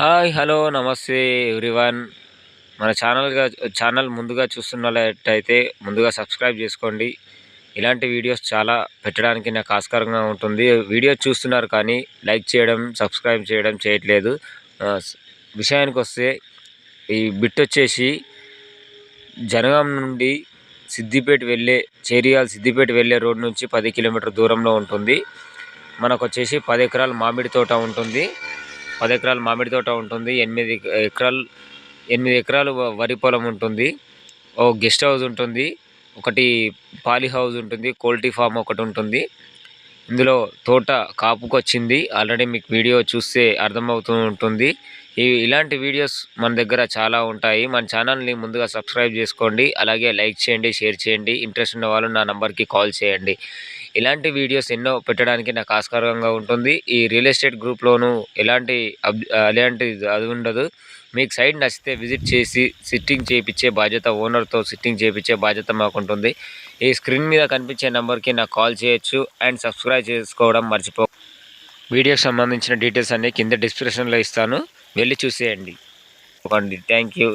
Hi hello నమస్తే everyone. మన ఛానల్గా channel ముందుగా చూస్తున్నట్టయితే ముందుగా సబ్స్క్రైబ్ చేసుకోండి. ఇలాంటి వీడియోస్ చాలా పెట్టడానికి నాకు ఆస్కారంగా ఉంటుంది. వీడియో చూస్తున్నారు కానీ లైక్ చేయడం సబ్స్క్రైబ్ చేయడం చేయట్లేదు. విషయానికి వస్తే ఈ బిట్ వచ్చేసి జనగాం నుండి సిద్దిపేట వెళ్ళే చేరియాల్ సిద్దిపేట వెళ్ళే రోడ్ నుంచి పది కిలోమీటర్ దూరంలో ఉంటుంది. మనకు వచ్చేసి పది ఎకరాల మామిడి తోట ఉంటుంది. పది ఎకరాలు మామిడి తోట ఉంటుంది ఎనిమిది ఎకరాలు ఎనిమిది ఎకరాలు వ- వరి పొలం ఉంటుంది ఓ గెస్ట్ హౌస్ ఉంటుంది ఒకటి పాలి హౌస్ ఉంటుంది కోల్టీ ఫామ్ ఒకటి ఉంటుంది. ఇందులో తోట కాపుకొచ్చింది ఆల్రెడీ మీకు వీడియో చూస్తే అర్థమవుతూ ఉంటుంది. ఈ ఇలాంటి వీడియోస్ మన దగ్గర చాలా ఉంటాయి. మన ఛానల్ని ముందుగా సబ్స్క్రైబ్ చేసుకోండి అలాగే లైక్ చేయండి షేర్ చేయండి. ఇంట్రెస్ట్ ఉన్న వాళ్ళు నా నంబర్కి కాల్ చేయండి. ఇలాంటి వీడియోస్ ఎన్నో పెట్టడానికి నాకు ఆస్కారంగా ఉంటుంది. ఈ రియల్ ఎస్టేట్ గ్రూప్లోనూ ఎలాంటి అబ్ ఎలాంటి అది ఉండదు. మీకు సైట్ నచ్చితే విజిట్ చేసి సిట్టింగ్ చేయించే బాధ్యత ఓనర్తో సిట్టింగ్ చేయించే బాధ్యత మాకు ఉంటుంది ఈ స్క్రీన్ మీద కనిపించే నెంబర్కి నాకు కాల్ చేయొచ్చు అండ్ సబ్స్క్రైబ్ చేసుకోవడం మర్చిపో వీడియోకి సంబంధించిన డీటెయిల్స్ అన్నీ కింద డిస్క్రిప్షన్లో ఇస్తాను. వెళ్ళి చూసేయండి. Thank you.